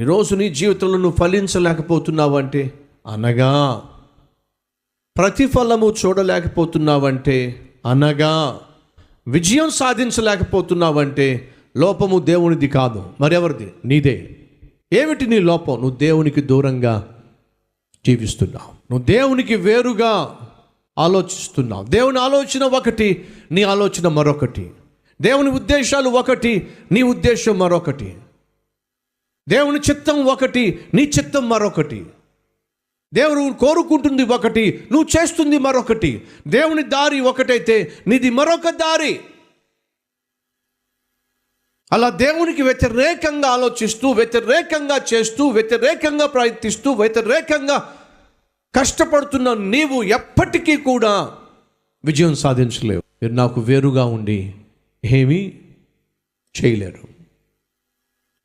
ఈరోజు నీ జీవితంలో నువ్వు ఫలించలేకపోతున్నావంటే? అనగా. ప్రతిఫలము చూడలేకపోతున్నావంటే? అనగా. విజయం సాధించలేకపోతున్నావంటే? లోపము దేవునిది కాదు. మరెవరిది నీదే. ఏమిటి నీ లోపం? నువ్వు దేవునికి దూరంగా జీవిస్తున్నావు. నువ్వు దేవునికి వేరుగా ఆలోచిస్తున్నావు. దేవుని ఆలోచన ఒకటి నీ ఆలోచన మరొకటి. దేవుని ఉద్దేశాలు ఒకటి నీ ఉద్దేశం మరొకటి. దేవుని చిత్తం ఒకటి నీ చిత్తం మరొకటి. దేవుడు కోరుకుంటుంది ఒకటి నువ్వు చేస్తుంది మరొకటి. దేవుని దారి ఒకటైతే నీది మరొక దారి. అలా దేవునికి వ్యతిరేకంగా ఆలోచిస్తూ వ్యతిరేకంగా చేస్తూ వ్యతిరేకంగా ప్రయత్నిస్తూ వ్యతిరేకంగా కష్టపడుతున్న నీవు ఎప్పటికీ కూడా విజయం సాధించలేవు. మీరు నాకు వేరుగా ఉండి ఏమీ చేయలేరు.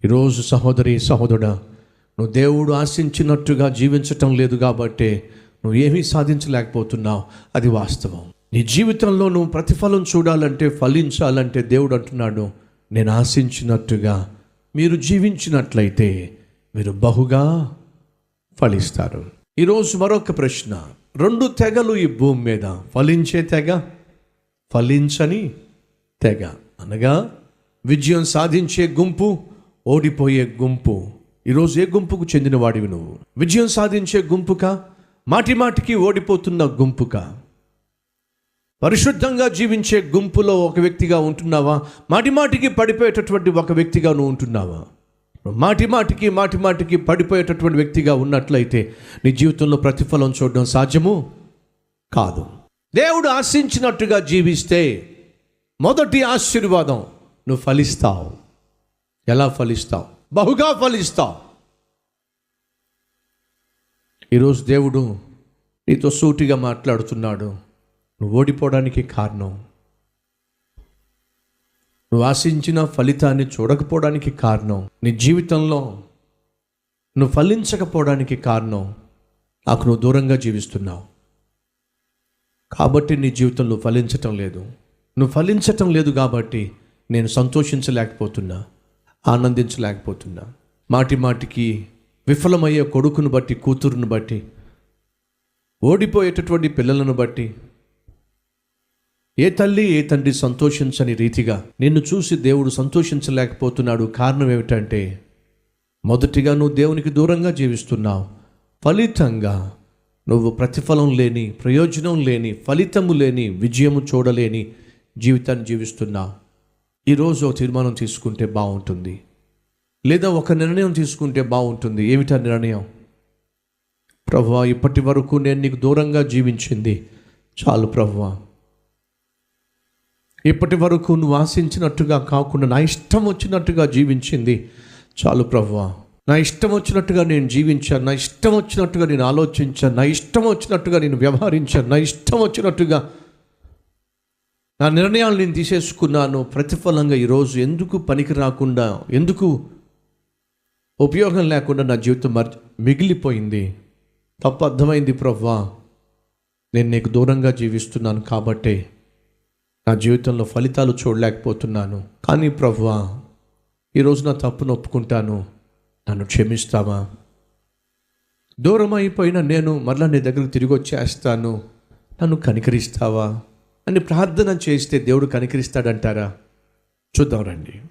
ఈరోజు సహోదరి సహోదరుడా నువ్వు దేవుడు ఆశించినట్టుగా జీవించటం లేదు కాబట్టి నువ్వు ఏమీ సాధించలేకపోతున్నావు. అది వాస్తవం. నీ జీవితంలో నువ్వు ప్రతిఫలం చూడాలంటే ఫలించాలంటే దేవుడు అంటున్నాడు నేను ఆశించినట్టుగా మీరు జీవించినట్లయితే మీరు బహుగా ఫలిస్తారు. ఈరోజు మరొక ప్రశ్న. రెండు తెగలు ఈ భూమి మీద. ఫలించే తెగ ఫలించని తెగ. అనగా విజయం సాధించే గుంపు ఓడిపోయే గుంపు. ఈరోజు ఏ గుంపుకు చెందినవాడివి నువ్వు? విజయం సాధించే గుంపుక? మాటి మాటికి ఓడిపోతున్న గుంపుక? పరిశుద్ధంగా జీవించే గుంపులో ఒక వ్యక్తిగా ఉంటున్నావా? మాటి మాటికి పడిపోయేటటువంటి ఒక వ్యక్తిగా నువ్వు ఉంటున్నావా? మాటి మాటికి మాటి మాటికి పడిపోయేటటువంటి వ్యక్తిగా ఉన్నట్లయితే నీ జీవితంలో ప్రతిఫలం చూడడం సాధ్యము? కాదు. దేవుడు ఆశించినట్టుగా జీవిస్తే మొదటి ఆశీర్వాదం నువ్వు ఫలిస్తావు. ఎలా ఫలిస్తావు? బహుగా ఫలిస్తావు. ఈరోజు దేవుడు నీతో సూటిగా మాట్లాడుతున్నాడు. నువ్వు ఓడిపోవడానికి కారణం. నువ్వు ఆశించిన ఫలితాన్ని చూడకపోవడానికి కారణం. నీ జీవితంలో నువ్వు ఫలించకపోవడానికి కారణం. నాకు నువ్వు దూరంగా జీవిస్తున్నావు. కాబట్టి నీ జీవితంలో ఫలించటం లేదు. నువ్వు ఫలించటం లేదు కాబట్టి నేను సంతోషించలేకపోతున్నా. ఆనందించలేకపోతున్నా. మాటి మాటికి విఫలమయ్యే కొడుకును బట్టి కూతురును బట్టి ఓడిపోయేటటువంటి పిల్లలను బట్టి ఏ తల్లి ఏ తండ్రి సంతోషించని రీతిగా నిన్ను చూసి దేవుడు సంతోషించలేకపోతున్నాడు. కారణం ఏమిటంటే మొదటిగా నువ్వు దేవునికి దూరంగా జీవిస్తున్నావు. ఫలితంగా నువ్వు ప్రతిఫలం లేని ప్రయోజనం లేని ఫలితము లేని విజయము చూడలేని జీవితాన్ని జీవిస్తున్నావు. ఈరోజు ఒక తీర్మానం తీసుకుంటే బాగుంటుంది. లేదా ఒక నిర్ణయం తీసుకుంటే బాగుంటుంది. ఏమిటా నిర్ణయం? ప్రభు ఇప్పటి వరకు నేను నీకు దూరంగా జీవించింది. చాలు ప్రభు. ఇప్పటి వరకు నువ్వు ఆశించినట్టుగా కాకుండా నా ఇష్టం వచ్చినట్టుగా జీవించింది. చాలు ప్రభు. నా ఇష్టం వచ్చినట్టుగా నేను జీవించాను. నా ఇష్టం వచ్చినట్టుగా నేను ఆలోచించాను. నా ఇష్టం వచ్చినట్టుగా నేను వ్యవహరించాను. నా ఇష్టం వచ్చినట్టుగా నా నిర్ణయాలు నేను తీసేసుకున్నాను ప్రతిఫలంగా ఈరోజు ఎందుకు పనికి రాకుండా ఎందుకు ఉపయోగం లేకుండా నా జీవితం మర్ మిగిలిపోయింది. తప్పు అర్థమైంది ప్రవ్వా. నేను నీకు దూరంగా జీవిస్తున్నాను కాబట్టే నా జీవితంలో ఫలితాలు చూడలేకపోతున్నాను. కానీ ప్రవ్వా ఈరోజు నా తప్పును ఒప్పుకుంటాను. నన్ను క్షమిస్తావా? దూరం అయిపోయిన నేను మరలా నీ దగ్గరకు తిరిగి వచ్చేస్తాను నన్ను కనికరిస్తావా? అని ప్రార్థన చేస్తే దేవుడు కనికరిస్తాడంటారా? చూద్దాం రండి.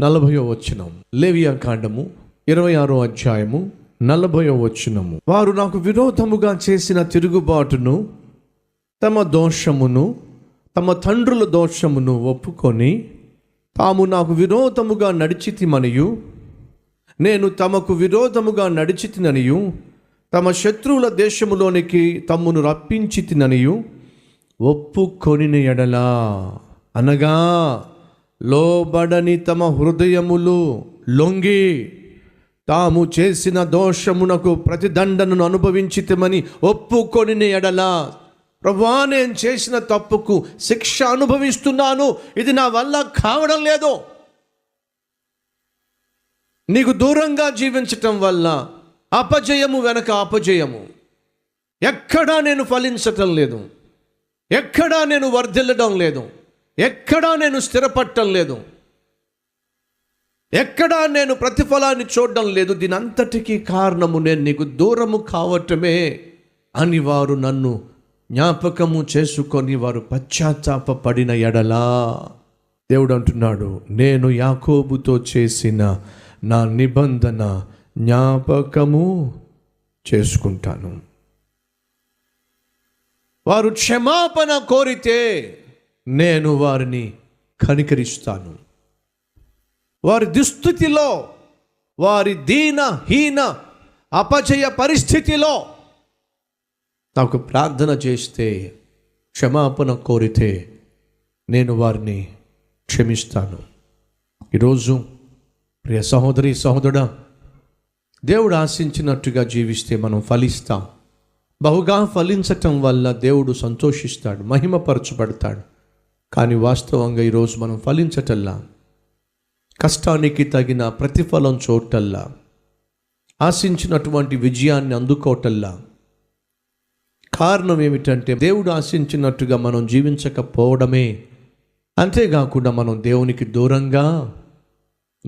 నలభయో వచనం. లేవియా కాండము ఇరవై ఆరో అధ్యాయము నలభయో వచనము. వారు నాకు విరోధముగా చేసిన తిరుగుబాటును తమ దోషమును తమ తండ్రుల దోషమును ఒప్పుకొని తాము నాకు విరోధముగా నడిచితిమనియు నేను తమకు విరోధముగా నడిచితిననియు తమ శత్రువుల దేశములోనికి తమ్మును రప్పించితిననియు ఒప్పుకొనిన ఎడలా అనగా లోబడని తమ హృదయములు లొంగి తాము చేసిన దోషమునకు ప్రతిదండనను అనుభవించితమని ఒప్పుకొని ఎడలా ప్రభా నేను చేసిన తప్పుకు శిక్ష అనుభవిస్తున్నాను ఇది నా వల్ల కావడం లేదు. నీకు దూరంగా జీవించటం వల్ల అపజయము వెనక అపజయము. ఎక్కడా నేను ఫలించటం లేదు. ఎక్కడా నేను వర్ధిల్లడం లేదు. ఎక్కడా నేను స్థిరపట్టడం లేదు. ఎక్కడా నేను ప్రతిఫలాన్ని చూడడం లేదు. దీని అంతటికీ కారణము నేను నీకు దూరము కావటమే అని వారు నన్ను జ్ఞాపకము చేసుకొని వారు పశ్చాత్తాప పడిన ఎడలా దేవుడు అంటున్నాడు నేను యాకోబుతో చేసిన నా నిబంధన జ్ఞాపకము చేసుకుంటాను. వారు క్షమాపణ కోరితే నేను వారిని కనికరిస్తాను. వారి దుస్థితిలో వారి దీన హీన అపజయ పరిస్థితిలో నాకు ప్రార్థన చేస్తే క్షమాపణ కోరితే నేను వారిని క్షమిస్తాను. ఈరోజు ప్రియ సహోదరి సహోదరుడా దేవుడు ఆశించినట్టుగా జీవిస్తే మనం ఫలిస్తాం. బహుగా ఫలించటం వల్ల దేవుడు సంతోషిస్తాడు మహిమపరచబడతాడు. కానీ వాస్తవంగా ఈరోజు మనం ఫలించటల్లా? కష్టానికి తగిన ప్రతిఫలం చోటల్లా? ఆశించినటువంటి విజయాన్ని అందుకోవటల్లా కారణం ఏమిటంటే దేవుడు ఆశించినట్టుగా మనం జీవించకపోవడమే. అంతేకాకుండా మనం దేవునికి దూరంగా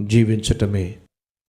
జీవించటమే.